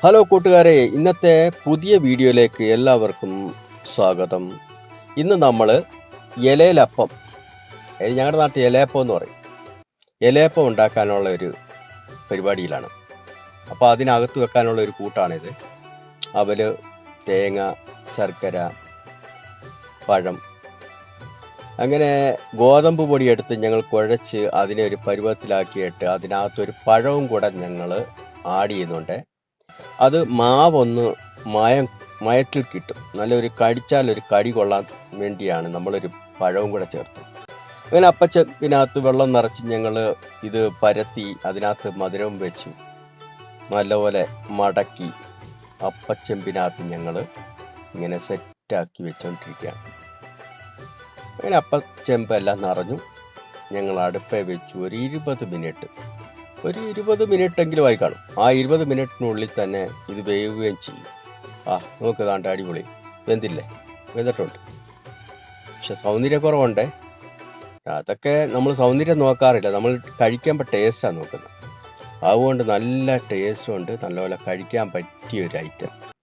Hello കൂട്ടുകാരെ. ഇന്നത്തെ പുതിയ വീഡിയോയിലേക്ക് എല്ലാവർക്കും സ്വാഗതം. ഇന്ന് നമ്മൾ ഇലയിലപ്പം ഞങ്ങളുടെ നാട്ടിൽ ഇലയപ്പം എന്ന് പറയും. ഇലയപ്പം ഉണ്ടാക്കാനുള്ള ഒരു പരിപാടിയിലാണ്. അപ്പോൾ അതിനകത്ത് വെക്കാനുള്ള ഒരു കൂട്ടാണിത്. അവൽ തേങ്ങ ശർക്കര പഴം. അങ്ങനെ ഗോതമ്പ് പൊടി എടുത്ത് ഞങ്ങൾ കുഴച്ച് അതിനെ ഒരു പരുവത്തിലാക്കിയിട്ട് അതിനകത്തൊരു പഴവും കൂടെ ഞങ്ങൾ ആഡ് ചെയ്യുന്നുണ്ട്. അത് മാവൊന്ന് മയം മയത്തിൽ കിട്ടും. നല്ലൊരു കടിച്ചാൽ ഒരു കടി കൊള്ളാൻ വേണ്ടിയാണ് നമ്മളൊരു പഴവും കൂടെ ചേർത്തത് അങ്ങനെ അപ്പച്ചപ്പിനകത്ത് വെള്ളം നിറച്ച് ഞങ്ങൾ ഇത് പരത്തി അതിനകത്ത് മധുരവും വെച്ചു നല്ലപോലെ മടക്കി അപ്പച്ചെമ്പിനകത്ത് ഞങ്ങൾ ഇങ്ങനെ സെറ്റാക്കി വെച്ചുകൊണ്ടിരിക്കുകയാണ് അങ്ങനെ അപ്പച്ചെമ്പെല്ലാം നിറഞ്ഞു. ഞങ്ങൾ അടുപ്പേ വെച്ചു ഒരു ഇരുപത് മിനിറ്റ് ഒരു ഇരുപത് എങ്കിലും ആയി കാണും. ആ ഇരുപത് മിനിറ്റിനുള്ളിൽ തന്നെ ഇത് വേവുകയും ചെയ്യും. ആ നോക്ക് കാണ്ട അടിപൊളി. വെന്തില്ലേ? വെന്തിട്ടുണ്ട്. പക്ഷെ സൗന്ദര്യക്കുറവുണ്ട് അതൊക്കെ നമ്മൾ സൗന്ദര്യം നോക്കാറില്ല. നമ്മൾ കഴിക്കുമ്പോൾ ടേസ്റ്റാണ് നോക്കുന്നത്. അതുകൊണ്ട് നല്ല ടേസ്റ്റും ഉണ്ട്. നല്ലപോലെ കഴിക്കാൻ പറ്റിയ ഒരു ഐറ്റം